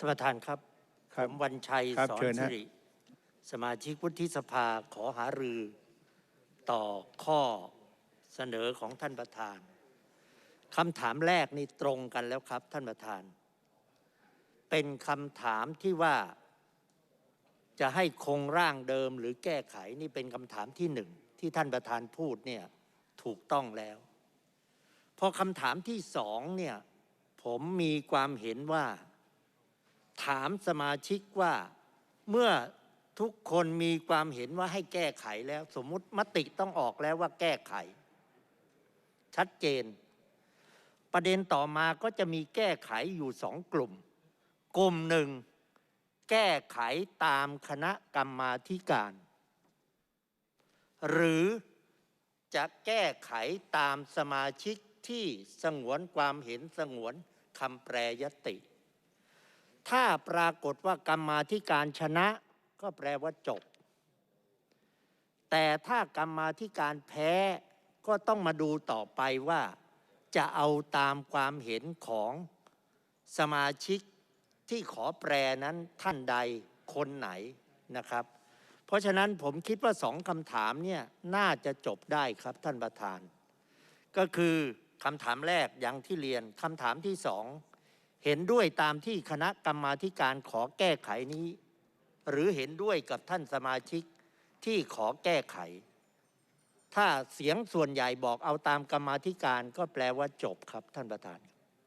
ท่านประธานครับครัผบมวันชัยครับสอนเชิญสิฮะริสมาชิกวุฒิสภาขอหารือ ต่อข้อเสนอของท่านประธานคำถามแรกนี่ตรงกันแล้วครับ ท่านประธาน เป็นคำถามที่ว่า จะให้คงร่างเดิมหรือแก้ไขนี่เป็นคำถามที่หนึ่งที่ท่านประธานพูดเนี่ยถูกต้องแล้ว พอคำถามที่สองเนี่ยผมมีความเห็นว่า ถามสมาชิกว่าเมื่อทุกคนมีความเห็นว่าให้แก้ไขแล้ว สมมุติมติต้องออกแล้วว่าแก้ไข ชัดเจน ประเด็นต่อมาก็จะมีแก้ไขอยู่สองกลุ่ม กลุ่มหนึ่ง แก้ไขตามคณะกรรมาธิการ หรือจะแก้ไขตามสมาชิกที่สงวนความเห็นสงวนคำแปรยติ ถ้าปรากฏว่ากรรมาธิการชนะก็แปลว่าจบ แต่ถ้ากรรมาธิการแพ้ก็ต้องมาดูต่อไปว่า จะเอาตามความเห็นของสมาชิกที่ขอแปรนั้นท่านใดคนไหนนะครับ เพราะฉะนั้นผมคิดว่าสองคำถามเนี่ยน่าจะจบได้ครับท่านประธาน ก็คือคำถามแรกอย่างที่เรียนคำถามที่สอง เห็นด้วยตามที่คณะกรรมาธิการขอแก้ไขนี้ หรือเห็นด้วยกับท่านสมาชิกที่ขอแก้ไข ถ้าเสียงส่วนใหญ่บอกเอาตามกรรมาธิการก็แปลว่าจบครับท่านประธาน